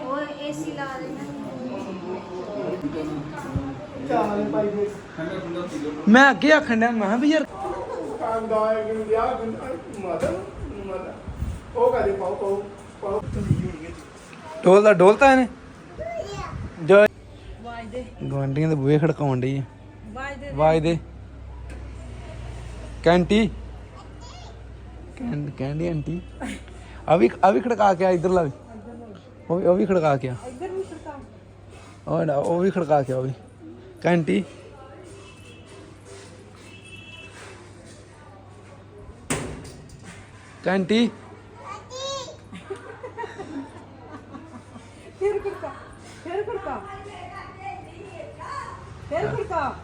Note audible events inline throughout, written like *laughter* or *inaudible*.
ਉਹ ਏਸੀ ਲਾ ਦੇਣਾ ਮੈਂ ਅੱਗੇ ਆਖਣ ਡਿਆ ਮੈਂ ਕਿਹਾ ਵੀ ਯਾਰ ਢੋਲ ਦਾ ਢੋਲਤਾ ਇਹਨੇ। ਜੋ ਗਵਾਂਡੀਆਂ ਦੇ ਬੂਹੇ ਖੜਕਾਉਣ ਡਈ ਆ। ਵਾਜ ਦੇ ਕੈਂਟੀ। ਕੈਂਡ ਕੈਂਡੀ ਆਂਟੀ ਆ ਵੀ ਆ ਵੀ ਖੜਕਾ ਕੇ ਆ ਇਧਰ ਲਾ ਵੀ ਉਹ ਵੀ ਉਹ ਵੀ ਖੜਕਾ ਕੇ ਆ ਉਹ ਨਾ ਉਹ ਵੀ ਖੜਕਾ ਕੇ ਆ ਉਹ ਵੀ ਕੈਂਟੀ ਕੈਂਟੀ ਫਿਰ ਕੁੜਕਾ ਫਿਰ ਕੁੜਕਾ ਫਿਰ ਕੁੜਕਾ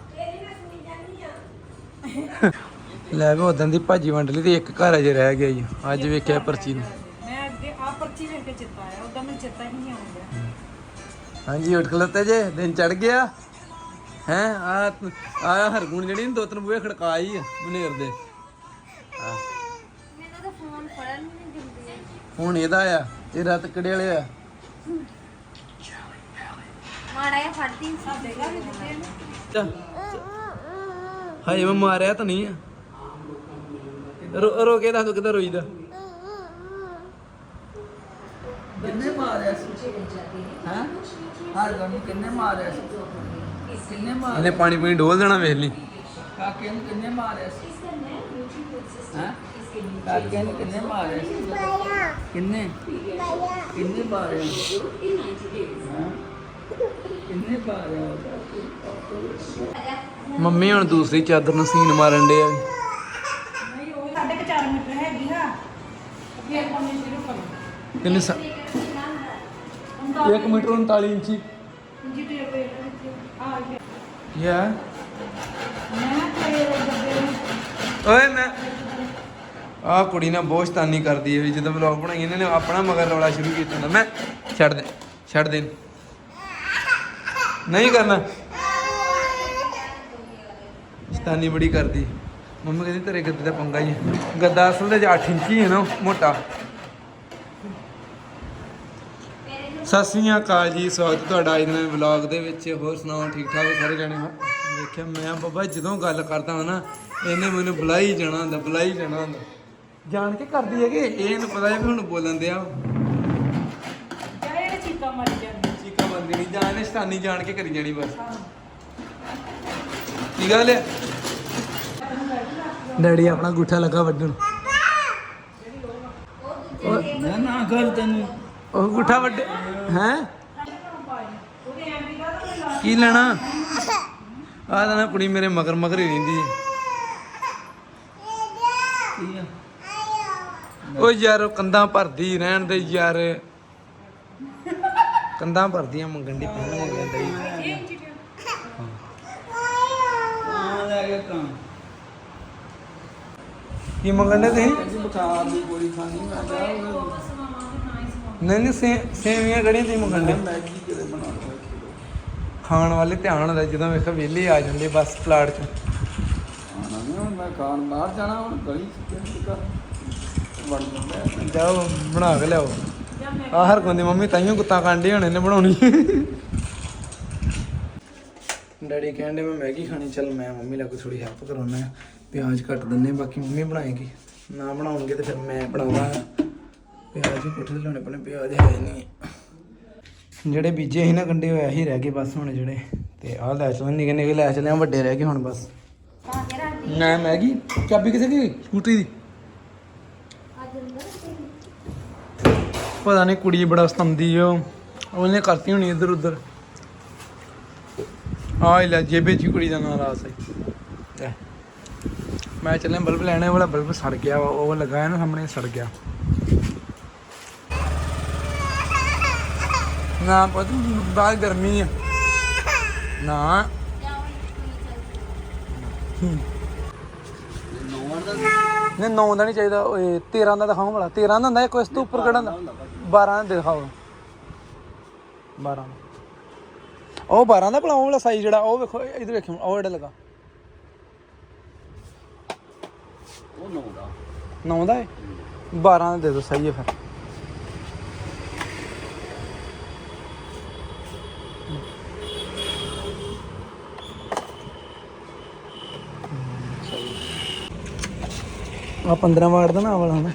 ਲੈ ਵੀ ਉਦੋਂ ਦੀ ਭਾਜੀ ਵੰਡ ਲਈ ਤੇ ਇੱਕ ਘਰ ਅਜੇ ਰਹਿ ਗਿਆ ਜੀ। ਅੱਜ ਵੇਖਿਆ ਪਰਚੀ ਨੂੰ। ਮੈਂ ਅੱਗੇ ਆ ਪਰਚੀ ਵੇਖ ਕੇ ਚਿੱਤਾ ਆਇਆ ਉਦੋਂ ਮੈਨੂੰ ਚਿੱਤਾ ਹੀ ਨਹੀਂ ਆਉਂਦਾ। ਹਾਂਜੀ ਉੱਠ ਖਲੋਤੇ ਜੇ ਦਿਨ ਚੜ ਗਿਆ। ਹੈ ਆ ਆ ਹਰਗੁਣ ਜਿਹੜੀ ਦੋ ਤਿੰਨ ਬੂਹੇ ਖੜਕਾਈ ਆ ਮਨੇਰ ਦੇ। ਆ ਮੈਨੂੰ ਤਾਂ ਫੋਨ ਫੜਨ ਵੀ ਨਹੀਂ ਦਿੰਦੀ ਹੁਣ ਇਹਦਾ ਆ ਇਹ ਰਤ ਕਿਹੜੇ ਵਾਲੇ ਆ? ਮਾੜਾ ਜਿਹਾ ਫੜਦੀ ਸਾਡੇ ਘਰ ਵੀ ਦਿੱਤੇ ਨੇ। ਹਾਏ ਮੈਂ ਮਾਰਿਆ ਤਾਂ ਨਹੀਂ ਆ। ਰੋ ਰੋ ਕੇ ਦੱਸ ਦੋ ਕਿੱਦਾਂ ਰੋਈਦਾ? ਕਿੰਨੇ ਮਾਰਿਆ ਸੀ? ਹਾਂ? ਹਰ ਗਮ ਕਿੰਨੇ ਮਾਰਿਆ ਸੀ? ਕਿੰਨੇ ਮਾਰਿਆ ਇਹਨੇ ਪਾਣੀ ਪੂਣੀ ਡੋਲ ਦੇਣਾ ਵੇਖ ਲਈ। ਕਾਕੇ ਨੂੰ ਕਿੰਨੇ ਮਾਰਿਆ ਸੀ? ਹਾਂ? ਕਾਕੇ ਨੂੰ ਕਿੰਨੇ ਮਾਰਿਆ ਸੀ? ਕਿੰਨੇ? ਕਿੰਨੇ ਮਾਰਿਆ? ਹਾਂ ਕਿੰਨੇ ਮਾਰਿਆ? ਮੰਮੀ ਹੁਣ ਦੂਸਰੀ ਚਾਦਰ ਨੂੰ ਸੀਨ ਮਾਰਨ ਦੇ ਆ। 4 ਮੀਟਰ ਹੈਗੀ ਆ। ਫਿਰ ਪਾਉਣੀ ਸ਼ੁਰੂ ਕਰੋ। ਕਿੰਨੇ 1 ਮੀਟਰ 39 ਇੰਚੀ। ਜੀ ਵਿੱਚ ਆ ਗਿਆ ਯਾ ਮੈਂ ਤੇਰੇ ਡੱਬੇ ਨੂੰ ਓਏ ਮੈਂ ਆ ਕੁੜੀ ਨਾ ਬਹੁਤ ਸ਼ਤਾਨੀ ਕਰਦੀ ਹੈ ਜਦੋਂ ਵਲੌਗ ਬਣਾਈ ਇਹਨਾਂ ਨੇ ਆਪਣਾ ਮਗਰ ਰੌਲਾ ਸ਼ੁਰੂ ਕੀਤਾ ਹੁੰਦਾ। ਮੈਂ ਛੱਡ ਦੇ ਛੱਡ ਦੇ। ਨਹੀਂ ਕਰਨਾ। ਸ਼ਤਾਨੀ ਬੜੀ ਕਰਦੀ। ਮੰਮੀ ਕਹਿੰਦੀ ਤੇਰੇ ਗੱਦੇ ਦਾ ਪੰਗਾ ਹੀ ਹੈ ਗੱਦਾ ਅਸਲ ਦੇ 8 ਇੰਚੀ ਹੈ ਨਾ ਮੋਟਾ। ਸਤਿ ਸ੍ਰੀ ਅਕਾਲ ਜੀ ਸਵਾਗਤ ਤੁਹਾਡਾ ਅੱਜ ਦੇ ਵਲੌਗ ਦੇ ਵਿੱਚ। ਹੋਰ ਸੁਣਾਓ ਠੀਕ ਠਾਕ ਹੋ ਸਾਰੇ ਜਣੇ? ਵੇਖਿਆ ਮੈਂ ਬਾਬਾ ਜਦੋਂ ਗੱਲ ਕਰਦਾ ਹਾਂ ਨਾ ਇਹਨੇ ਮੈਨੂੰ ਬੁਲਾਈ ਜਾਣਾ ਹੁੰਦਾ ਬੁਲਾਈ ਜਾਣਾ ਹੁੰਦਾ। ਜਾਣ ਕੇ ਕਰਦੀ ਹੈ ਕਿ ਇਹ ਇਹਨੂੰ ਪਤਾ ਹੈ ਵੀ ਹੁਣ ਬੋਲਣ ਦਿਆ। ਜਿਹੜੇ ਚੀਕਾਂ ਮਰ ਜਾਂਦੇ। ਚੀਕਾ ਬੰਦੀ ਨਹੀਂ ਜਾਣੇ ਸ਼ਤਾਨੀ ਜਾਣ ਕੇ ਕਰੀ ਜਾਣੀ ਬਸ। ਕੀ ਗੱਲ ਹੈ ਡੈਡੀ ਆਪਣਾ ਗੁੱਠਾ ਲੱਗਾ ਵੱਢਣ। ਨਾ ਨਾ ਕਰ ਤੈਨੂੰ। ਉਹ ਗੁੱਠਾ ਵੱਢ ਹੈ? ਕੀ ਲੈਣਾ? ਆਹ ਤਾਂ ਨਾ ਕੁੜੀ ਮੇਰੇ ਮਗਰ ਮਗਰ ਹੀ ਰਹਿੰਦੀ ਹੈ। ਆ? ਉਹ ਯਾਰ ਕੰਧਾਂ ਭਰਦੀ ਰਹਿਣ ਦੇ ਯਾਰ। ਕੰਧਾਂ ਭਰਦੀਆਂ ਮੰਗਣ ਦੀ ਪੈਣ ਮੰਗਣ ਦੀ ਆ ਲੈ ਗਿਆ ਕਾਂ ਕੀ ਮੰਗਣ ਦੇ ਤੁਸੀਂ? ਅਸੀਂ ਬੁਖਾਰ ਦੀ ਗੋਲੀ ਖਾਣੀ ਮੈਂ ਜਾ ਨਹੀਂ ਨਹੀਂ ਸੇ ਸੇਵੀਆਂ ਗੜੀਆਂ ਤੁਸੀਂ ਮੰਗਣ ਦੇ? ਮੈਗੀ ਕਿਤੇ ਬਣਾ ਲਓ ਖਾਣ ਵਾਲੇ ਧਿਆਨ ਹੁੰਦਾ ਜਦੋਂ ਵੇਖੋ ਵਿਹਲੇ ਆ ਜਾਂਦੇ ਬਸ ਪਲਾਟ 'ਚ। ਆਣਾ ਨਹੀਂ ਹੁਣ ਮੈਂ ਖਾਣ ਬਾਹਰ ਜਾਣਾ ਹੁਣ ਗਲੀ ਚ ਕਿਹੜੀ ਕਰ ਵੜ ਜਾਂਦਾ ਜਾਓ ਬਣਾ ਕੇ ਲਿਆਓ। ਆ ਹਰ ਕੋਂਦੀ ਮੰਮੀ ਤਾਈਓ ਗੁੱਤਾਂ ਕਾਂਡੇ ਹੋਣੇ ਨੇ ਬਣਾਉਣੀ। ਡੈਡੀ ਕਹਿੰਦੇ ਮੈਂ ਮੈਗੀ ਖਾਣੀ ਚੱਲ ਮੈਂ ਮੰਮੀ ਲੱਗ ਥੋੜੀ ਹੈਲਪ ਕਰਾਉਣਾ ਪਿਆਜ਼ ਕੱਟ ਦਿੰਨੇ ਬਾਕੀ ਮੰਮੀ ਬਣਾਏਗੀ। ਨਾ ਬਣਾਉਣਗੇ ਤੇ ਫਿਰ ਮੈਂ ਬਣਾਵਾਂਗਾ ਪਿਆਜ਼ ਹੀ ਪੁੱਠੇ ਲਾਉਣੇ ਪੈਣੇ, ਪਿਆਜ਼ ਹੈ ਨਹੀਂ। ਜਿਹੜੇ ਬੀਜੇ ਸੀ ਨਾ ਗੰਡੇ ਹੋਇਆ ਹੀ ਰਹਿ ਗਏ ਬਸ ਹੁਣ ਜਿਹੜੇ। ਤੇ ਆਹ ਲੈ ਚਲਾਂ, ਨਿੱਕੇ ਨਿੱਕੇ ਲੈ ਚਲੇ ਆ ਵੱਡੇ ਰਹਿ ਗਏ ਹੁਣ ਬਸ। ਪਾ ਮੈਂ ਮੈਗੀ, ਚਾਬੀ ਕਿੱਥੇ ਗਈ? ਸਕੂਟਰੀ ਦੀ। ਪਤਾ ਨਹੀਂ ਕੁੜੀ ਬੜਾ ਸਤੰਦੀ ਓ ਉਹਨੇ ਕਰਤੀ ਹੋਣੀ ਇੱਧਰ ਉੱਧਰ। ਆ ਲੈ, ਜੇਬੇ ਚ ਕੁੜੀ ਦਾ ਨਾਂ ਰਾਸ ਹੈ ਮੈਂ ਚੱਲਿਆ, ਬਲਬ ਲੈਣੇ ਵਾਲਾ ਬਲਬ ਸੜ ਗਿਆ ਉਹ ਲਗਾਇਆ ਨਾ ਸਾਹਮਣੇ, ਸੜ ਗਿਆ। ਨਾ ਪਤਾ, ਬਾਹਰ ਗਰਮੀ ਆ। ਨਾ। ਨਹੀਂ 9 ਦਾ ਨਹੀਂ ਚਾਹੀਦਾ, ਓਏ 13 ਦਾ ਦਿਖਾਓ ਵਾਲਾ 13 ਦਾ ਹੁੰਦਾ, ਇੱਕ ਇਸ ਤੋਂ ਉੱਪਰ ਕਿਹੜਾ ਹੁੰਦਾ? 12 ਦਾ ਦਿਖਾਓ। 12 ਦਾ। ਉਹ 12 ਦਾ ਭਲਾ, ਉਹ ਵਾਲਾ ਸਾਈਜ਼ ਜਿਹੜਾ, ਉਹ ਵੇਖੋ, ਇਧਰ ਵੇਖੋ ਉਹ ਜਿਹੜਾ ਲਗਾ। ਉਹ ਨੋ ਦਾ। 9 ਦਾ ਹੈ 12 ਦਾ ਦੇ ਦਿਓ ਸਹੀ ਹੈ ਫਿਰ। ਆ 15 ਵਾਟ ਦਾ ਨਾ ਆਹ ਵਾਲਾ ਹਨਾ?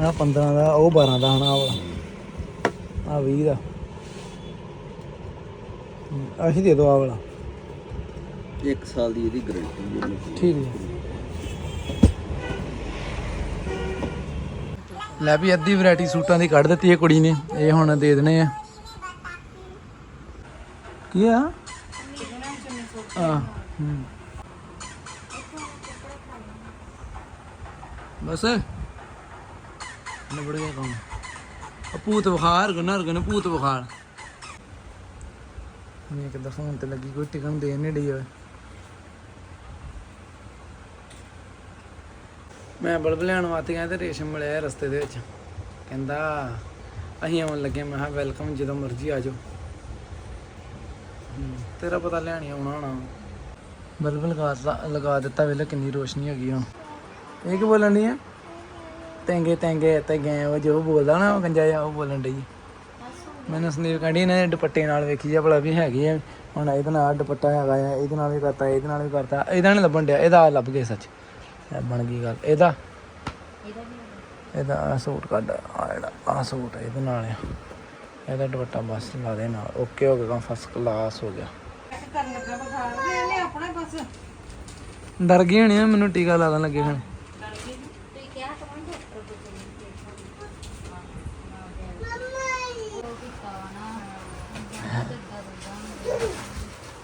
ਆ 15 ਦਾ ਉਹ 12 ਦਾ ਹਨਾ ਆਹ ਵਾਲਾ। ਆ 20 ਦਾ। ਆਹੀ ਦੇ ਦਿਓ ਆਹ ਵਾਲਾ। ਇੱਕ ਸਾਲ ਦੀ ਇਹਦੀ ਗਾਰੰਟੀ ਠੀਕ ਹੈ। ਲੈ ਵੀ ਅੱਧੀ ਵੈਰਾਈਟੀ ਸੂਟਾਂ ਦੀ ਕੱਢ ਦਿੱਤੀ ਹੈ ਕੁੜੀ ਨੇ, ਇਹ ਹੁਣ ਦੇ ਦੇਣੇ ਆ। ਕੀ ਆ? ਆ ਬਸ। ਨਿਬੜ ਗਿਆ ਕੰਮ। ਭੂਤ ਬੁਖਾਰ ਗੁਨਰ ਗੁਨ ਭੂਤ ਬੁਖਾਰ। ਮੈਂ ਕਿਦਾਂ ਫੋਨ ਤੇ ਲੱਗੀ, ਕੋਈ ਟਿਕਣ ਦੇ ਨਹੀਂ ਡਈ ਮੈਂ ਬਲਬ ਲੈਣ ਵਾਸਤੇ ਗਿਆ ਤੇ ਰੇਸ਼ਮ ਮਿਲਿਆ ਰਸਤੇ ਦੇ ਵਿੱਚ। ਕਹਿੰਦਾ, ਅਸੀਂ ਆਉਣ ਲੱਗੇ। ਮੈਂ ਕਿਹਾ ਵੈਲਕਮ ਜਦੋਂ ਮਰਜ਼ੀ ਆ ਜਾਓ। ਤੇਰਾ ਪਤਾ ਲੈਣੀ ਆਉਣਾ ਹੋਣਾ। ਬਲਬ ਲਗਾ ਲਗਾ ਦਿੱਤਾ ਵੇਲੇ ਕਿੰਨੀ ਰੋਸ਼ਨੀ ਹੈਗੀ ਹੁਣ ਇਹ ਕੀ ਬੋਲਣ ਦੀ ਆ? ਤੈਂਗੇ ਤੈਂਗੇ ਤੇ ਗਏ ਉਹ ਜੋ ਬੋਲਦਾ ਨਾ ਉਹ ਗੰਜਾ ਜਿਹਾ, ਉਹ ਬੋਲਣ ਡਈ ਮੈਨੂੰ ਸੰਦੀਪ ਕਹਿੰਦੀ, ਇਹਨਾਂ ਇਹਨੇ ਦੁਪੱਟੇ ਨਾਲ ਵੇਖੀ ਜਾ ਭਲਾ ਵੀ ਹੈਗੇ ਆ। ਹੁਣ ਇਹਦੇ ਨਾਲ ਦੁਪੱਟਾ ਹੈਗਾ ਆ, ਇਹਦੇ ਨਾਲ ਵੀ ਕਰਤਾ, ਇਹਦੇ ਨਾਲ ਵੀ ਕਰਤਾ। ਇਹਦਾ ਨਹੀਂ ਲੱਭਣ ਡਿਆ, ਇਹਦਾ ਆਹ ਲੱਭ ਗਿਆ ਸੱਚ। ਇਹ ਬਣ ਗਈ ਗੱਲ। ਇਹਦਾ? ਇਹਦਾ ਆਹ ਸੂਟ ਕੱਢ। ਆ ਜਿਹੜਾ ਆਹ ਸੂਟ ਆ, ਇਹਦੇ ਨਾਲ ਆ। ਇਹਦਾ ਦੁਪੱਟਾ ਬਸ ਲਾ ਦੇ ਨਾਲ। ਓਕੇ ਹੋ ਗਿਆ ਫਸਟ ਕਲਾਸ ਹੋ ਗਿਆ। ਕਰਨ ਲੱਗਾ ਬੁਖਾਰ ਤੇ ਇਹਨੇ ਆਪਣੇ ਬਸ। ਡਰ ਗਈ ਹੋਣੀ ਆ ਮੈਨੂੰ ਟੀਕਾ ਲਾ ਦੇਣ ਲੱਗੇ ਹੁਣ। ਤੁਸੀਂ ਕਿਹਾ ਤਾਂ ਮੈਂ ਡਾਕਟਰ ਕੋਲ ਚਲੀ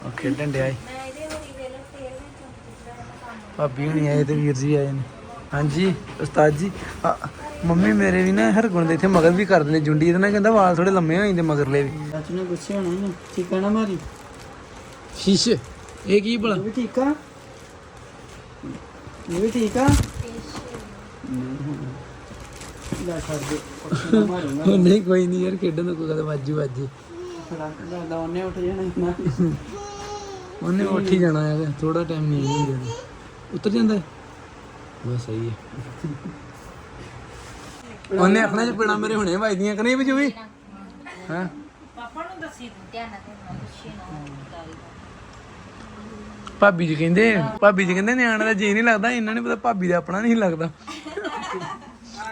ਉਹ ਖੇਡਣ ਡਿਆ ਏ ਮੈਂ ਇਹਦੇ ਹੋਰੀ ਵੇਲੇ ਤੇਲ ਵਿੱਚ ਚੁੱਕਦਾ ਕੰਮ ਭਾਬੀ ਹੁਣੀ ਆਏ ਤੇ ਵੀਰ ਜੀ ਆਏ ਨੇ। ਹਾਂਜੀ ਉਸਤਾਦ ਜੀ ਆ, ਮੰਮੀ ਮੇਰੇ ਵੀ ਨਾ ਹਰਗੁਣ ਦੇ ਇੱਥੇ ਮਗਰ ਵੀ ਕਰਦੇ ਨੇ ਜੁੰਡੀ ਇਹਦੇ ਨਾਲ ਕਹਿੰਦਾ ਵਾਲ ਥੋੜੇ ਲੰਮੇ ਹੋ ਜਾਂਦੇ ਮਗਰਲੇ ਵੀ। ਨੇ ਗੁੱਸੇ ਹੋਣਾ ਨਾ ਠੀਕ ਆ ਨਾ ਮਾਰੀ? ਸ਼ੀਸ਼ ਇਹ ਕੀ ਭਲਾ? ਵੀ ਠੀਕ ਆ? ਇਹ ਵੀ ਠੀਕ ਆ? ਲੈ ਛੱਡ ਦੇ ਪਰਸੋਂ ਮਾਰੂੰਗਾ। ਉਹ ਨਹੀਂ ਕੋਈ ਨਹੀਂ ਯਾਰ ਖੇਡਣ ਦਾ ਕੋਈ ਗੱਲ ਵਾਜੂ ਵਾਜੇ। ਉਹਨੇ ਉੱਠ ਜਾਣਾ ਨਾ। ਉਹਨੇ ਉੱਠ ਹੀ ਜਾਣਾ ਹੈ ਥੋੜਾ ਟਾਈਮ ਨਹੀਂ ਹੁੰਦਾ ਉਤਰ ਜਾਂਦਾ ਹੈ? ਬਸ ਸਹੀ ਹੈ। *laughs* ਉਹਨੇ ਆਖਣਾ ਜੇ ਪੇੜਾ ਮੇਰੇ ਹੁਣੇ ਵੱਜਦੀਆਂ ਕਿ ਨਹੀਂ ਵਜੂ ਵੀ ਹਾਂ? ਪਾਪਾ ਨੂੰ ਦੱਸੀ ਤੂੰ ਧਿਆਨ ਨਾਲ ਧਿਆਨ ਪੁੱਛੇ ਨਾ। ਭਾਬੀ ਜੀ ਕਹਿੰਦੇ ਭਾਬੀ ਜੀ ਕਹਿੰਦੇ ਨਿਆਣੇ ਦਾ ਜੀ ਨਹੀਂ ਲੱਗਦਾ ਇਹਨਾਂ ਨੇ ਪਤਾ ਭਾਬੀ ਦਾ ਆਪਣਾ ਨਹੀਂ ਲੱਗਦਾ।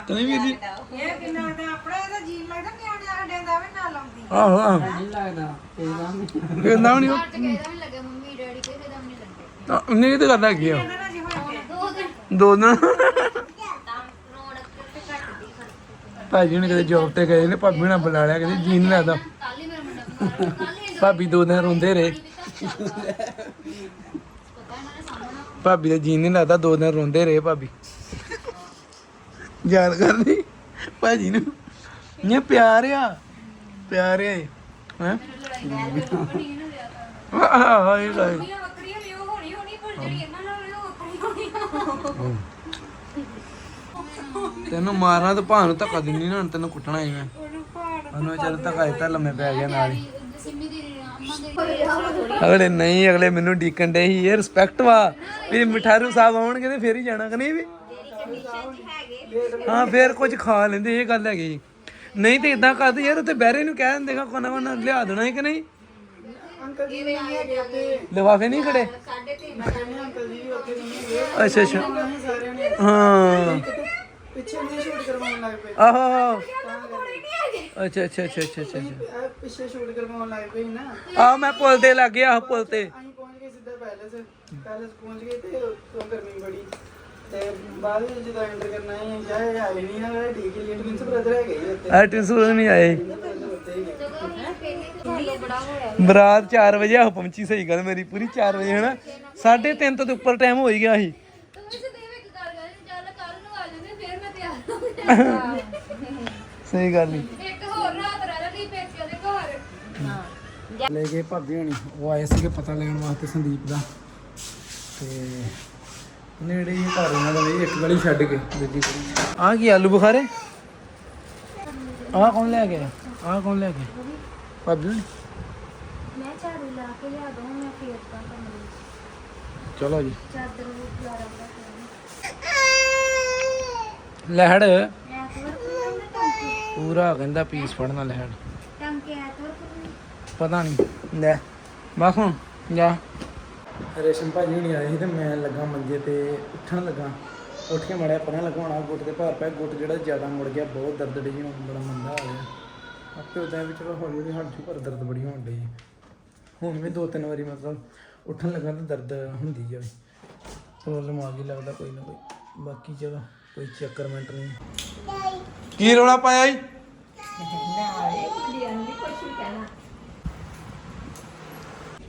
ਕਹਿੰਦੇ ਵੀਰ ਜੀ ਇਹ ਕਿੰਨਾ ਦਾ ਆਪਣਾ ਇਹਦਾ ਜੀਨ ਲੱਗਦਾ ਨਿਆਣੇ ਸਾਡੇ ਦਾ ਵੀ ਨਾ ਲਾਉਂਦੀ ਆਹੋ ਆਹੋ। ਨਹੀਂ ਲੱਗਦਾ ਤੇਰਾ ਵੀ ਨਹੀਂ ਘਰ ਚ ਕਹਿੰਦਾ ਵੀ ਲੱਗੇ ਮੰਮੀ ਡੈਡੀ ਕਿਸੇ ਦਾ ਵੀ ਨਹੀਂ ਲੱਗੇ ਉਹਨੇ ਇਹ ਤਾਂ ਕਰਦਾ ਕੀ ਆ ਇਹਨਾਂ ਨਾਲ ਜੀ ਹੋਣ ਕੇ ਦੋ ਦਿਨ। ਭਾਜੀ ਨੇ ਕਦੇ ਜੌਬ ਤੇ ਗਏ ਨੇ ਭਾਬੀ ਨਾਲ ਬੁਲਾ ਲਿਆ ਕਹਿੰਦੇ ਜੀ ਨਹੀਂ ਲੱਗਦਾ ਹੀ ਹੀ ਭਾਬੀ ਦੋ ਦਿਨ ਰੋਂਦੇ ਰਹੇ। ਭਾਬੀ ਦਾ ਜੀ ਨਹੀਂ ਲੱਗਦਾ ਦੋ ਦਿਨ ਰੋਂਦੇ ਰਹੇ ਭਾਬੀ। ਯਾਦ ਕਰਦੀ ਭਾਜੀ ਨੂੰ। ਇਹ ਪਿਆਰ ਆ। ਪਿਆਰ ਆ ਹੈ? ਲਿਆ ਤਾਂ ਆਹ ਇਹ ਗੱਲ ਤੈਨੂੰ ਮਾਰਨਾ ਤੇ ਭਾਂ ਨੂੰ ਧੱਕਾ ਦਿੰਦੀ ਨਾ, ਹੁਣ ਤੈਨੂੰ ਕੁੱਟਣਾ ਹੀ ਮੈਂ। ਉਹਨੂੰ ਚੱਲ ਧੱਕਾ ਦਿੱਤਾ, ਲੰਮੇ ਪੈ ਗਿਆ ਨਾਲ ਹੀ। ਅਗਲੇ ਨਹੀਂ, ਅਗਲੇ ਮੈਨੂੰ ਡੀਕਣ ਦੇ ਹੀ ਇਹ ਰਿਸਪੈਕਟ ਵਾ। ਵੀ ਮਿਠਾਰੂ ਸਾਹਿਬ ਆਉਣਗੇ ਤੇ ਫੇਰ ਹੀ ਜਾਣਾ ਕਿ ਵੀ? ਹਾਂ, ਫੇਰ ਕੁਝ ਖਾ ਲੈਂਦੇ, ਇਹ ਗੱਲ ਹੈਗੀ। ਨਹੀਂ ਤੇ ਇਦਾਂ ਕਰਦੇ ਯਾਰ ਉੱਤੇ ਬਹਿਰੇ ਨੂੰ ਕਹਿ ਦਿੰਦੇ ਕੋਨਾ ਕੋਨਾ ਲਿਆ ਦੇਣਾ ਹੈ ਕਿ ਨਹੀਂ? ਲਿਫਾਫੇ ਨਹੀਂ ਖੜੇ? ਅੱਛਾ ਅੱਛਾ। ਹਾਂ। ਪਿੱਛੇ ਨਹੀਂ ਸ਼ੂਟ ਕਰਵਾਉਣ ਲੱਗ ਪਏ। ਆਹੋ ਆਹੋ। ਅੱਛਾ ਅੱਛਾ ਅੱਛਾ ਅੱਛਾ ਅੱਛਾ ਆ ਪਿੱਛੇ ਸ਼ੂਟ ਕਰਵਾਉਣ ਲੱਗ ਪਈ ਨਾ। ਆ ਮੈਂ ਪੁਲ ਤੇ ਲੱਗ ਗਿਆ ਪੁਲ ਤੇ। ਅਸੀਂ ਪਹੁੰਚ ਗਏ ਸਿੱਧਾ ਪੈਲਸ। ਪੈਲਸ ਪਹੁੰਚ ਗਏ ਤੇ ਤੋਂ ਗਰਮੀ ਬੜੀ। ਤੇ ਬਾਅਦ ਵਿੱਚ ਜਦੋਂ ਐਂਟਰ ਕਰਨਾ ਹੈ ਜਾਏ ਆਏ ਨਹੀਂ ਨਾ ਠੀਕ ਹੀ ਲਿਟ ਬ੍ਰਦਰ ਹੈਗੇ ਹੀ ਆ ਟਿੰਸੂ ਨਹੀਂ ਆਏ। ਹੀ। ਬਰਾਤ 4 ਵਜੇ ਆ ਪਹੁੰਚੀ ਸਹੀ ਗੱਲ ਮੇਰੀ ਪੂਰੀ 4 ਵਜੇ ਹਨਾ? 3:30 ਤੋਂ ਤੇ ਉੱਪਰ ਟਾਈਮ ਹੋ ਹੀ ਗਿਆ ਸੀ। ਗੱਲ ਹੋ ਸਹੀ ਗੱਲ ਨਹੀਂ ਇੱਕ ਹੋਰ ਰਾਤ ਰਹਿ ਜਾਂਦੀ ਪੇਕੇ ਦੇ ਘਰ ਲੈ ਗਏ ਭਾਬੀ ਹਣੀ ਉਹ ਆਏ ਸੀਗੇ ਪਤਾ ਲੈਣ ਵਾਸਤੇ ਸੰਦੀਪ ਦਾ। ਤੇ ਨੇੜੇ ਹੀ ਘਰ ਉਹਨਾਂ ਦਾ ਨਹੀਂ ਇੱਕ ਗਲੀ ਛੱਡ ਕੇ ਦੂਜੀ ਗਲੀ ਆ ਕੀ। ਆਲੂ ਬੁਖਾਰੇ? ਆ ਕੌਣ ਲੈ ਗਿਆ? ਆ ਕੌਣ ਲੈ ਗਿਆ? ਭਾਬੀ ਹੋਣੀ? ਮੈਂ ਝਾੜੂ ਲਾ ਕੇ ਲਿਆ ਦਵਾਂ ਮੈਂ ਫੇਰ ਤਾਂ ਕਮਰੇ ਚਲੋ ਜੀ। ਚਾਦਰ ਵੀ ਖਲਾਰਾ ਲਹਿੜ। ਐਤਵਾਰ ਨੂੰ ਟੰਕੇ ਪੂਰਾ ਕਹਿੰਦਾ ਪੀਸ ਫੜਨਾ ਲਹਿੜ। ਟੰਕੇ ਐਤਵਾਰ ਨੂੰ ਪਤਾ ਨਹੀਂ ਲੈ ਬਸ ਹੁਣ ਜਾ। ਰੇਸ਼ਮ ਭਾਜੀ ਹੁਣੀ ਆਏ ਸੀ ਤੇ ਮੈਂ ਲੱਗਾ ਮੰਜੇ ਤੇ ਉੱਠਣ ਲੱਗਾ। ਉੱਠ ਕੇ ਮੜਿਆ ਪਰਾਂ ਲਗਾਉਣਾ ਗੁੱਟ ਦੇ ਭਾਰ ਪਿਆ ਗੁੱਟ ਜਿਹੜਾ ਜ਼ਿਆਦਾ ਮੁੜ ਗਿਆ ਬਹੁਤ ਦਰਦ ਡਈ ਹੁਣ ਬੜਾ ਮੰਦਾ ਹੋ ਗਿਆ ਆਪੇ ਉਦਾਂ ਵੀ ਚਲੋ ਹੌਲੀ ਹੌਲੀ ਹਟ ਜੂ ਪਰ ਦਰਦ ਬੜੀ ਹੋਣ ਡਈ ਹੁਣ ਵੀ ਦੋ ਤਿੰਨ ਵਾਰੀ ਮਤਲਬ ਉੱਠਣ ਲੱਗਾ ਤਾਂ ਦਰਦ ਹੁੰਦੀ ਆ ਹੋਰ ਦਿਮਾਗ ਹੀ ਲੱਗਦਾ ਕੋਈ ਨਾ ਕੋਈ। ਬਾਕੀ ਚਲੋ ਕੋਈ ਚੱਕਰਮੈਂਟ ਨਹੀਂ। ਕੀ ਰੋਲਾ ਪਾਇਆ ਈ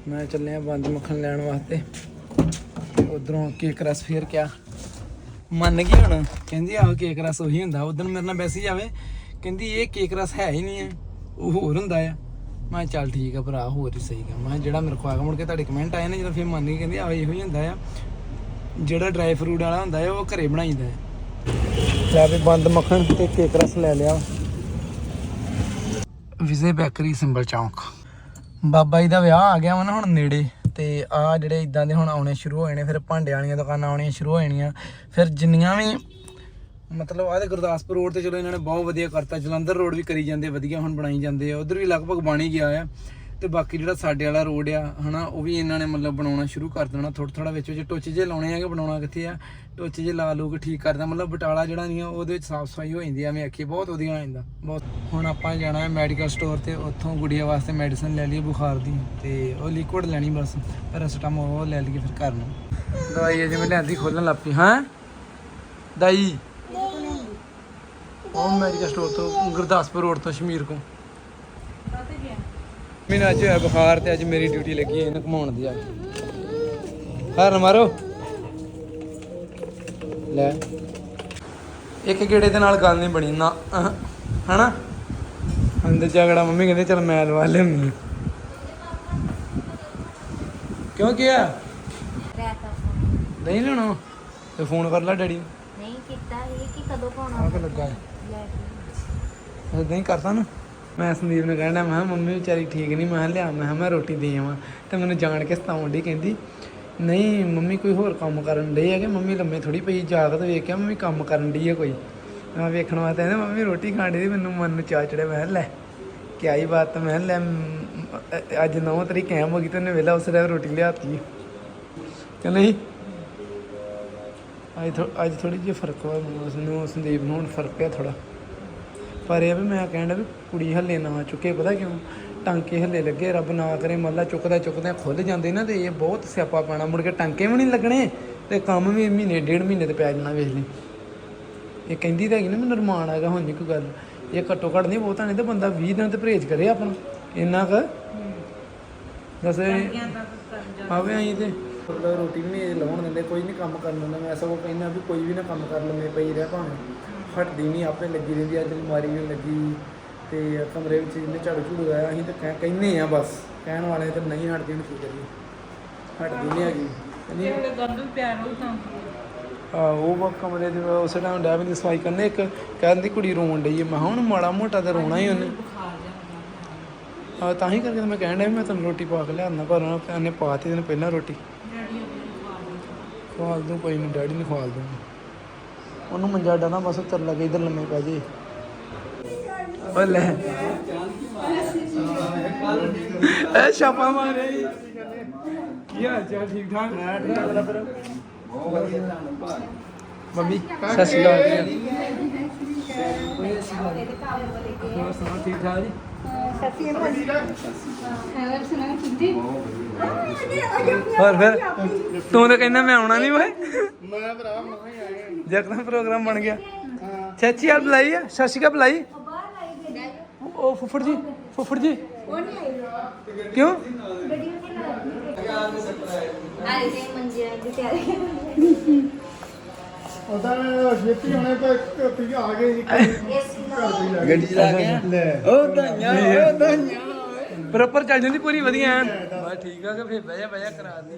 ਮੈਂ ਚੱਲਿਆ ਬੰਦ ਮੱਖਣ ਲੈਣ ਵਾਸਤੇ। ਉਧਰੋਂ ਕੇਕ ਰਸ ਫੇਰ ਕਿਆ। ਮੰਨ ਗਈ ਹੁਣ। ਕਹਿੰਦੀ ਆਹ ਕੇਕ ਰਸ ਉਹੀ ਹੁੰਦਾ। ਉਦੋਂ ਮੇਰੇ ਨਾਲ ਵੈਸੇ ਹੀ ਜਾਵੇ। ਕਹਿੰਦੀ ਇਹ ਕੇਕ ਰਸ ਹੈ ਹੀ ਨਹੀਂ ਹੈ। ਉਹ ਹੋਰ ਹੁੰਦਾ ਆ। ਮੈਂ ਚੱਲ ਠੀਕ ਆ ਭਰਾ ਹੋਰ ਹੀ ਸਹੀ ਗਾ ਮੈਂ ਜਿਹੜਾ ਮੇਰੇ ਕੋਲ ਆ ਗਿਆ ਮੁੜ ਕੇ ਤੁਹਾਡੇ ਕਮੈਂਟ ਆਏ ਨੇ ਜਦੋਂ ਫੇਰ ਮੰਨ ਗਈ ਕਹਿੰਦੀ ਆਹ ਇਹੋ ਹੀ ਹੁੰਦਾ ਆ। ਜਿਹੜਾ ਡਰਾਈ ਫਰੂਟ ਵਾਲਾ ਹੁੰਦਾ ਹੈ ਉਹ ਘਰੇ ਬਣਾਈਦਾ ਹੈ ਲੈ ਵੀ ਬੰਦ ਮੱਖਣ ਤੇ ਕੇਕ ਰਸ ਲੈ ਲਿਆ। ਵਿਜ਼ੇ ਬੇਕਰੀ ਸਿੰਬਲ ਚੌਂਕ। ਬਾਬਾ ਜੀ ਦਾ ਵਿਆਹ ਆ ਗਿਆ ਵਾ ਨਾ ਹੁਣ ਨੇੜੇ ਤੇ ਆ ਜਿਹੜੇ ਇਦਾਂ ਦੇ ਹੁਣ ਆਉਣੇ ਸ਼ੁਰੂ ਹੋਏ ਨੇ ਫਿਰ ਭਾਂਡੇ ਵਾਲੀਆਂ ਦੁਕਾਨਾਂ ਆਉਣੀਆਂ ਸ਼ੁਰੂ ਹੋ ਜਾਣੀਆਂ ਫਿਰ ਜਿੰਨੀਆਂ ਵੀ ਮਤਲਬ ਆਹ ਗੁਰਦਾਸਪੁਰ ਰੋਡ ਤੇ ਚਲੋ ਇਹਨਾਂ ਨੇ ਬਹੁਤ ਵਧੀਆ ਕਰਤਾ, ਜਲੰਧਰ ਰੋਡ ਵੀ ਕਰੀ ਜਾਂਦੇ, ਵਧੀਆ ਹੁਣ ਬਣਾਈ ਜਾਂਦੇ ਆ। ਉਧਰ ਵੀ ਲਗਭਗ ਬਣ ਹੀ ਗਿਆ ਆ। ਤੇ ਬਾਕੀ ਜਿਹੜਾ ਸਾਡੇ ਵਾਲਾ ਰੋਡ ਆ, ਹਨਾ, ਉਹ ਵੀ ਇਹਨਾਂ ਨੇ ਮਤਲਬ ਬਣਾਉਣਾ ਸ਼ੁਰੂ ਕਰ ਦੇਣਾ। ਥੋੜਾ ਥੋੜਾ ਵਿੱਚ ਵਿੱਚ ਟੋਚੇ ਜੇ ਲਾਉਣੇ ਆਗੇ ਬਣਾਉਣਾ ਕਿੱਥੇ ਆ? ਟੋਚੇ ਜੇ ਲਾ ਲੂਕ ਠੀਕ ਕਰਦਾ ਮਤਲਬ ਬਟਾਲਾ ਜਿਹੜਾ ਨਹੀਂ ਆ, ਉਹਦੇ ਵਿੱਚ ਸਾਫ਼ ਸਫ਼ਾਈ ਹੋ ਜਾਂਦੀ ਆ, ਐਵੇਂ ਆਖੀ ਬਹੁਤ ਵਧੀਆ ਹੋ ਜਾਂਦਾ, ਬਹੁਤ। ਹੁਣ ਆਪਾਂ ਜਾਣਾ ਹੈ ਮੈਡੀਕਲ ਸਟੋਰ ਤੇ, ਉੱਥੋਂ ਗੁੜੀਆ ਵਾਸਤੇ ਮੈਡੀਸਨ ਲੈ ਲਈਏ ਬੁਖਾਰ ਦੀ। ਤੇ ਉਹ ਲਿਕੁਇਡ ਲੈਣੀ ਬਸ ਪੈਰਾਸੀਟਾਮੋਲ ਲੈ ਲਈਏ ਫਿਰ ਘਰ ਨੂੰ। ਦਵਾਈ ਅਜੇ ਮੈਂ ਲਿਆਂਦੀ, ਖੋਲਣ ਲੱਗ ਪਈ। ਹਾਂ? ਦਾਈ ਉਹ ਮੈਡੀਕਲ ਸਟੋਰ ਤੋਂ ਗੁਰਦਾਸਪੁਰ ਰੋਡ ਤੋਂ ਸ਼ਮੀਰ ਕੋ ਮੈਨੂੰ ਅੱਜ ਹੋਇਆ ਬੁਖਾਰ ਤੇ ਅੱਜ ਮੇਰੀ ਡਿਊਟੀ ਲੱਗੀ ਹੈ ਇਹਨੂੰ ਘਮਾਉਣ ਦੀ ਆ ਹਰਨ ਮਾਰੋ। ਲੈ। ਇੱਕ ਗੇੜੇ ਦੇ ਨਾਲ ਗੱਲ ਨਹੀਂ ਬਣੀ ਨਾ ਹਨਾ? ਅੰਦਰ ਝਗੜਾ ਮੰਮੀ ਕਹਿੰਦੇ ਚਲ ਮੈਂ ਲਵਾ ਹਾਂ। ਕਿਉਂ ਕਿਹਾ? ਰਹਿਤਾ ਨਹੀਂ ਲੈਣਾ। ਤੇ ਫੋਨ ਕਰ ਲੈ ਡੈਡੀ। ਨੂੰ ਨਹੀਂ ਕੀਤਾ ਇਹ ਕੀ ਕਦੋਂ ਪਾਉਣਾ? ਕਿ ਲੱਗਾ ਹੈ। ਕੇ। ਇਦਾਂ ਹੀ ਕਰਦਾ ਨਾ। ਮੈਂ ਸੰਦੀਪ ਨੂੰ ਕਹਿਣਾ ਮੈਂ ਕਿਹਾ, ਮੰਮੀ ਵਿਚਾਰੀ ਠੀਕ ਨਹੀਂ। ਮੈਂ ਕਿਹਾ, ਲਿਆ, ਮੈਂ ਕਿਹਾ, ਮੈਂ ਰੋਟੀ ਦੇ ਆਵਾਂ। ਤੇ ਮੈਨੂੰ ਜਾਣ ਕੇ ਸਤਾਉਣ ਡਈ ਕਹਿੰਦੀ, ਨਹੀਂ, ਮੰਮੀ ਕੋਈ ਹੋਰ ਕੰਮ ਕਰਨ ਡਈ ਹੈ ਕਿ ਮੰਮੀ ਲੰਮੇ ਥੋੜੀ ਪਈ ਜਾਗਤ ਵੇਖਿਆ ਮੰਮੀ ਕੰਮ ਕਰਨ ਡਈ ਹੈ ਕੋਈ। ਮੈਂ ਵੇਖਣ ਵਾਸਤੇ ਕਹਿੰਦਾ ਮੰਮੀ, ਰੋਟੀ ਖਾਣ ਡਈ ਮੈਨੂੰ ਮਨ ਨੂੰ ਚਾਹ ਚੜਿਆ। ਮੈਂ ਕਿਹਾ, ਲੈ ਕੀ ਆਈ ਬਾਤ ਮੈਂ ਕਿਹਾ, ਲੈ ਅੱਜ ਨੌ ਤਰੀਕ ਕੈਮ ਹੋ ਗਈ ਤੇ ਉਹਨੇ ਵੇਲਾ ਉਸ ਟਾਈਮ ਰੋਟੀ ਲਿਆਤੀ ਕਿ ਨਹੀਂ? ਅੱਜ ਥੋ, ਅੱਜ ਥੋੜੀ ਜਿਹੀ ਫ਼ਰਕ ਹੋਇਆ ਉਸ ਨੂੰ, ਸੰਦੀਪ ਨੂੰ ਹੁਣ ਫ਼ਰਕ ਹੈ ਥੋੜਾ ਪਰ ਇਹ ਵੀ ਮੈਂ ਕਹਿੰਦਾ ਵੀ ਕੁੜੀ ਹੱਲੇ ਨਾ ਚੁੱਕੇ ਪਤਾ ਕਿਉਂ? ਟਾਂਕੇ ਹੱਲੇ ਲੱਗੇ ਰੱਬ ਨਾ ਕਰੇ ਮੱਲਾ ਚੁੱਕਦਾ ਚੁੱਕਦਾ ਖੁੱਲ ਜਾਂਦੇ ਨਾ ਤੇ ਇਹ ਬਹੁਤ ਸਿਆਪਾ ਪੈਣਾ ਮੁੜ ਕੇ ਟਾਂਕੇ ਵੀ ਨਹੀਂ ਲੱਗਣੇ ਤੇ ਕੰਮ ਵੀ ਮਹੀਨੇ ਡੇਢ ਮਹੀਨੇ ਤੇ ਪੈ ਜਾਣਾ ਵੇਖ ਲਈ। ਇਹ ਕਹਿੰਦੀ ਤਾਂ ਹੈਗੀ ਨਾ ਮੈਨੂੰ ਰਮਾਨ ਆਗਾ ਹੁਣ ਨਹੀਂ ਕੋਈ ਗੱਲ। ਇਹ ਘੱਟੋ ਘੱਟ ਨਹੀਂ ਬਹੁਤਾ ਨਹੀਂ ਤੇ ਬੰਦਾ 20 ਦਿਨ ਤੇ ਪਰਹੇਜ਼ ਕਰੇ ਆਪਣਾ। ਇੰਨਾ ਕੁ? ਦੱਸੇ ਆਵੇ ਆਈ ਤੇ। ਮਤਲਬ ਰੋਟੀ ਵੀ ਨਹੀਂ ਲਾਉਣ ਦਿੰਦੇ ਕੋਈ ਨਹੀਂ ਕੰਮ ਕਰਨ ਦਿੰਦਾ। ਮੈਂ ਸਗੋਂ ਕਹਿੰਦਾ ਵੀ ਕੋਈ ਵੀ ਨਾ ਕੰਮ ਕਰ ਲਵੇ ਪਈ ਰਹਿ ਭਾਵੇਂ। ਹਟਦੀ ਨਹੀਂ ਆਪੇ ਲੱਗੀ ਰਹਿੰਦੀ ਅੱਜ ਬਿਮਾਰੀ ਵੀ ਲੱਗੀ ਤੇ ਕਮਰੇ ਵਿੱਚ ਇਹਨੇ ਝਾੜੂ ਝੂੜੂ ਆਇਆ ਅਸੀਂ ਤਾਂ ਕਹਿ- ਕਹਿੰਦੇ ਆ ਬਸ। ਕਹਿਣ ਵਾਲੇ ਤੇ ਨਹੀਂ ਹਟਦੀ ਹੁਣ ਕੀ ਕਰੀਏ। ਹਟਦੀ ਨਹੀਂ ਹੈਗੀ। ਕਹਿੰਦੀ ਉਹਦੇ ਗੰਦ ਵੀ ਪਿਆ ਰਹੂ ਤਾਂ। ਆ ਉਹ ਵਾ ਕਮਰੇ ਦੇ ਉਸ ਟਾਈਮ ਡੈਵ ਦੀ ਸਫ਼ਾਈ ਕਰਨੇ ਇੱਕ ਕਹਿੰਦੀ ਕੁੜੀ ਰੋਣ ਡਈ ਹੈ ਮੈਂ ਕਿਹਾ ਹੁਣ ਮਾੜਾ ਮੋਟਾ ਤੇ ਰੋਣਾ ਹੀ ਉਹਨੇ। ਆ ਤਾਂ ਹੀ ਕਰਕੇ ਤਾਂ ਮੈਂ ਕਹਿਣ ਡਿਆ ਵੀ ਮੈਂ ਤੈਨੂੰ ਰੋਟੀ ਪਾ ਕੇ ਲਿਆਉਣਾ ਪਰ ਉਹਨੇ ਉਹਨੇ ਪਾਤੀ ਤੈਨੂੰ ਪਹਿਲਾਂ ਰੋਟੀ। ਖਵਾਲ ਦੂੰ ਕੋਈ ਨਹੀਂ ਡੈਡੀ ਨੂੰ ਖਵਾਲ ਦੂੰ ਉਹਨੂੰ ਮੰਜਾ ਡਾਣਾ ਬਸ ਉੱਤਰ ਲੱਗੇ ਇਧਰ ਲੰਮੇ ਪੈ ਜੇ। ਓ ਲੈ। ਐ ਛਾਪਾ ਮਾਰੇ ਕੀ ਹਾਲ ਚਾਲ ਠੀਕ ਠਾਕ? ਮੰਮੀ ਸਤਿ ਸ਼੍ਰੀ ਅਕਾਲ। ਜੀ ਹੋਰ ਸੁਣਾਓ ਠੀਕ ਠਾਕ ਜੀ? ਹੋਰ ਫਿਰ ਤੂੰ ਤਾਂ ਕਹਿੰਦਾ ਮੈਂ ਆਉਣਾ ਨਹੀਂ ਓਏ ਮੈਂ ਭਰਾ ਮਹਾਂ ਹੀ ਆਇਆ ਜਕਦਮ ਪ੍ਰੋਗਰਾਮ ਬਣ ਗਿਆ ਚਾਚੀ ਆ ਬੁਲਾਈ ਆ ਸਤਿ ਸ਼੍ਰੀ ਅਕਾਲ ਬੁਲਾਈ ਹੋਣੇ ਤਾਂ ਪੀ ਆ ਗਏ ਲਾ ਗੱਡੀ ਚਲਾ ਕੇ ਲੈ। ਉਹ ਧਾਈਆਂ ਉਹ ਧਾਈਆਂ ਪ੍ਰੋਪਰ ਚੱਲ ਜਾਂਦੀ ਪੂਰੀ ਵਧੀਆ ਐਨ। ਬਸ ਠੀਕ ਆ ਕਿ ਫੇਰ ਬਹਿ ਜਾ ਬਹਿ ਜਾ ਕਰਾ ਦੇ।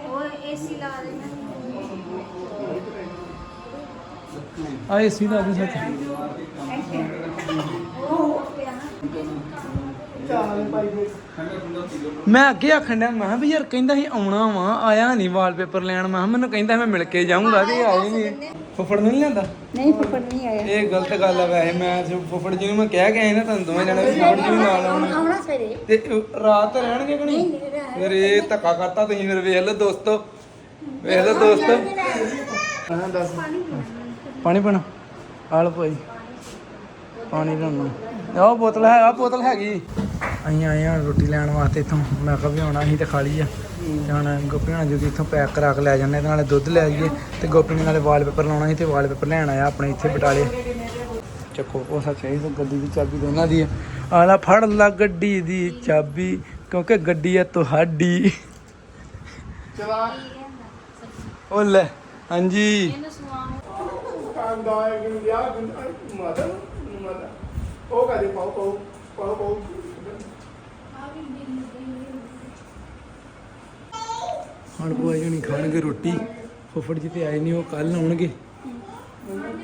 ਉਹ ਏਸੀ ਲਾ ਦੇਣਾ ਆ ਏਸੀ ਦਾ ਵੀ ਸੱਚ ਉਹ ਪਿਆ ਨਾ। ਦੇ ਮੈਂ ਅੱਗੇ ਆਖਣ ਡਿਆ ਮੈਂ ਕਿਹਾ ਵੀ ਯਾਰ ਕਹਿੰਦਾ ਸੀ ਆਉਣਾ ਵਾ ਆਇਆ ਨਹੀਂ ਵਾਲਪੇਪਰ ਲੈਣ ਮੈਂ ਕਿਹਾ ਮੈਨੂੰ ਕਹਿੰਦਾ ਮੈਂ ਮਿਲ ਕੇ ਜਾਊਂਗਾ ਤੇ ਆਏ ਨਹੀਂ ਫੁੱਫੜ ਨੂੰ ਨਹੀਂ ਲਿਆਂਦਾ? ਨਹੀਂ ਫੁੱਫੜ ਨਹੀਂ ਆਇਆ। ਇਹ ਗਲਤ ਗੱਲ ਆ ਵੈਸੇ ਮੈਂ ਸਿਰਫ ਫੁੱਫੜ ਜੀ ਨੂੰ ਮੈਂ ਕਹਿ ਕੇ ਆਇਆ ਨਾ ਤੁਹਾਨੂੰ ਦੋਵੇਂ ਜਣੇ ਵੀ ਫੁੱਫੜ ਜੀ ਵੀ ਨਾਲ ਆਉਣਾ ਆਉਣਾ। ਸਵੇਰੇ। ਤੇ ਉਹ ਰਾਤ ਰਹਿਣਗੇ ਕਿ ਨਹੀਂ? ਫਿਰ ਇਹ ਧੱਕਾ ਕਰਤਾ ਤੁਸੀਂ ਫਿਰ ਵੇਖ ਲਓ ਦੋਸਤੋ ਵੇਖ ਲਓ ਦੋਸਤੋ। ਹਾਂ ਦੱਸ। ਪਾਣੀ ਪੀਣਾ। ਆਲ ਭਾਈ। ਪਾਣੀ ਲੈਣਾ ਉਹ ਬੋਤਲ ਹੈ ਆ ਬੋਤਲ ਹੈਗੀ। ਅਸੀਂ ਆਏ ਹਾਂ ਰੋਟੀ ਲੈਣ ਵਾਸਤੇ ਇੱਥੋਂ। ਮੈਂ ਕਿਹਾ ਵੀ ਆਉਣਾ ਅਸੀਂ ਤੇ ਖਾ ਲਈ ਆ ਤੇ ਹੁਣ ਗੋਪੀ ਹਣਾ ਜੀ ਇੱਥੋਂ ਪੈਕ ਕਰਾ ਕੇ ਲੈ ਜਾਂਦੇ ਤੇ ਨਾਲੇ ਦੁੱਧ ਲੈ ਆਈਏ ਤੇ ਗੋਪੀ ਨੇ ਨਾਲੇ ਵਾਲਪੇਪਰ ਲਾਉਣਾ ਸੀ ਤੇ ਵਾਲਪੇਪਰ ਲੈਣ ਆਇਆ ਆਪਣੇ ਇੱਥੇ ਬਟਾਲੇ। ਚੱਕੋ ਉਹ ਸੱਚ ਹੈ ਗੱਡੀ ਦੀ ਚਾਬੀ ਦੋਨਾਂ ਦੀ ਹੈ। ਆਲਾ ਫੜ ਲਾ ਗੱਡੀ ਦੀ ਚਾਬੀ ਕਿਉਂਕਿ ਗੱਡੀ ਹੈ ਤੁਹਾਡੀ। ਚਲਾ। ਉਹ ਲੈ ਹਾਂਜੀ। ਇਹਨੂੰ ਸੁਆਉਂ ਕਾਂਦਾ ਹੈ ਕਿ ਯਾਰ ਮਦਰ ਮਦਰ। ਉਹ ਕਹਦੇ ਪਾਉ ਪਾਉ ਪਾਉ ਪਾਉ ਹੁਣ ਭੂਆ ਜੀ ਖਾਣਗੇ ਰੋਟੀ। ਫੁੱਫੜ ਜੀ ਤੇ ਆਏ ਨਹੀਂ, ਉਹ ਕੱਲ ਆਉਣਗੇ।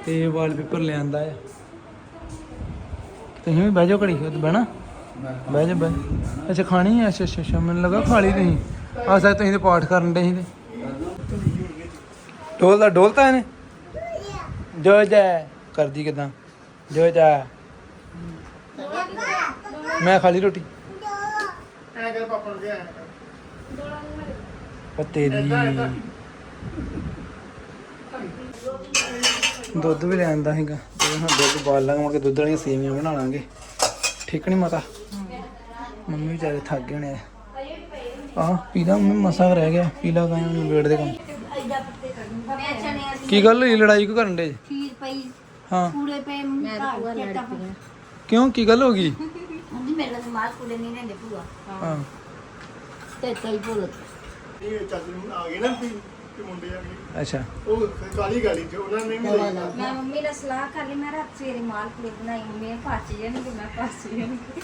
ਤੇ ਵਾਲਪੇਪਰ ਲਿਆਂਦਾ ਆ। ਤੁਸੀਂ ਵੀ ਬਹਿ ਜਾਓ ਘੜੀ ਉੱਤੇ ਬਹਿਣਾ। ਬਹਿ ਜਾ ਬਹਿ ਅੱਛਾ, ਖਾਣੀ ਹੈ ਅੱਛਾ ਅੱਛਾ ਅੱਛਾ। ਮੈਨੂੰ ਲੱਗਾ ਖਾ ਲਈ ਤੁਸੀਂ। ਆ ਸਕ ਤੁਸੀਂ ਤੇ ਪਾਠ ਕਰਨ ਦੇ ਸੀ ਤੇ। ਢੋਲ ਦਾ ਇਹਨੇ? ਜੋ ਜਾ ਕਰਦੀ ਕਿਦਾਂ? ਜੋ ਜਾ। ਮੈਂ ਖਾ ਲਈ ਰੋਟੀ। ਐ ਕਰ ਪਾਪਾ ਨੂੰ ਕਿਹਾ ਉਹ ਤੇਰੀ ਦੁੱਧ ਵੀ ਲਿਆਂਦਾ ਹੈਗਾ ਤੇ ਹੁਣ ਦੁੱਧ ਬਾਲ ਲਾਂਗੇ ਮੁੜ ਕੇ ਦੁੱਧ ਵਾਲੀਆਂ ਸੇਵੀਆਂ ਬਣਾ ਲਾਂਗੇ। ਠੀਕ ਨਹੀਂ ਮਾਤਾ? ਮੰਮੀ ਵਿਚਾਰੇ ਥੱਕ ਗਏ ਨੇ ਆ। ਪੀਲਾ ਮੰਮੀ ਮਸਾ ਰਹਿ ਗਿਆ। ਪੀਲਾ ਗਾਇਆ ਨੂੰ ਵੇੜ ਦੇ ਕੰਮ। ਕੀ ਗੱਲ ਹੋਈ? ਲੜਾਈ ਕਿਉਂ ਕਰਨ ਦੇ ਖੀਰ ਪਈ। ਹਾਂ। ਕੂੜੇ ਪਏ ਮੈਂ ਤਾਂ ਭੂਆ ਲੜਦੀ ਕਿਉਂ? ਕੀ ਗੱਲ ਹੋ ਗਈ? ਮੇਰੇ ਨਾਲ ਮਾਲ ਕੂੜੇ ਨਹੀਂ ਲੈਂਦੇ ਭੂਆ। ਹਾਂ। ਤੇ ਕਈ ਭੁੱਲ। ਇਹ ਚੱਲ ਨੂੰ ਆ ਗਏ ਨਾ ਵੀ ਕਿ ਮੁੰਡੇ ਆ ਗਏ। ਅੱਛਾ। ਉਹ ਕਾਲੀ ਗਾਲੀ ਚ ਉਹਨਾਂ ਨੇ ਵੀ ਲਈ ਮੈਂ ਮੰਮੀ ਨਾਲ ਸਲਾਹ ਕਰ ਲਈ ਮੈਂ ਰਾਤ ਸਵੇਰੇ ਮਾਲ ਪੂੜੇ ਬਣਾਈ ਮੰਮੀ ਨੇ ਫਾਚ ਜਾਣਗੇ ਮੈਂ ਫਾਚ ਜਾਣਗੇ।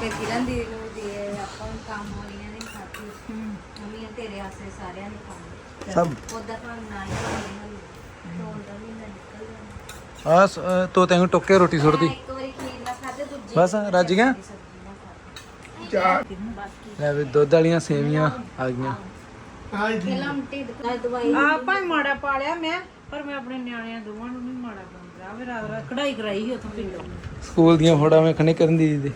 ਤੇ ਕਿਰਨ ਦੀ ਨੂੰ ਦੇ ਆਪਾਂ ਨੂੰ ਕੰਮ ਵਾਲੀਆਂ ਨੇ ਖਾਤੀ ਮੰਮੀ ਨੇ ਤੇਰੇ ਆਸੇ ਸਾਰਿਆਂ ਨੇ ਖਾਣੀ ਸਭ। ਉਹਦਾ ਤਾਂ ਨਾ ਹੀ ਖਾਣੀ ਢੋਲ ਦਾ ਵੀ ਨਾ ਨਿਕਲ ਜਾਣਾ। ਆ ਸ- ਅ, ਤੋ ਤੈਨੂੰ ਟੁੱਕੇ ਰੋਟੀ ਸੁੱਟਦੀ। ਮੈਂ ਇੱਕ ਵਾਰੀ ਖੀਰ ਨਾਲ ਖਾਦੇ ਦੂਜੀ ਬਸ ਰੱਜ ਗਿਆ? ਸਬਜ਼ੀ ਨਾਲ ਲੈ ਵੀ ਦੁੱਧ ਵਾਲੀਆਂ ਸੇਵੀਆਂ ਆ ਗਈਆਂ। ਹਾਂ ਜੀ ਪਹਿਲਾਂ ਢਿੱਡ ਦਾ ਦਵਾਈ ਆਪਾਂ ਹੀ ਮਾੜਾ ਪਾਲਿਆ ਮੈਂ ਪਰ ਮੈਂ ਆਪਣੇ ਨਿਆਣਿਆਂ ਦੋਵਾਂ ਨੂੰ ਨਹੀਂ ਮਾੜਾ ਪਾਉਂਦਾ। ਕਢਾਈ ਕਰਾਈ ਸੀ ਉਥੋਂ ਪਿੰਡੋਂ। ਸਕੂਲ ਦੀਆਂ ਫੋਟੋਆਂ ਵੇਖਣੇ ਕਰਨ ਦੀ ਦੇ।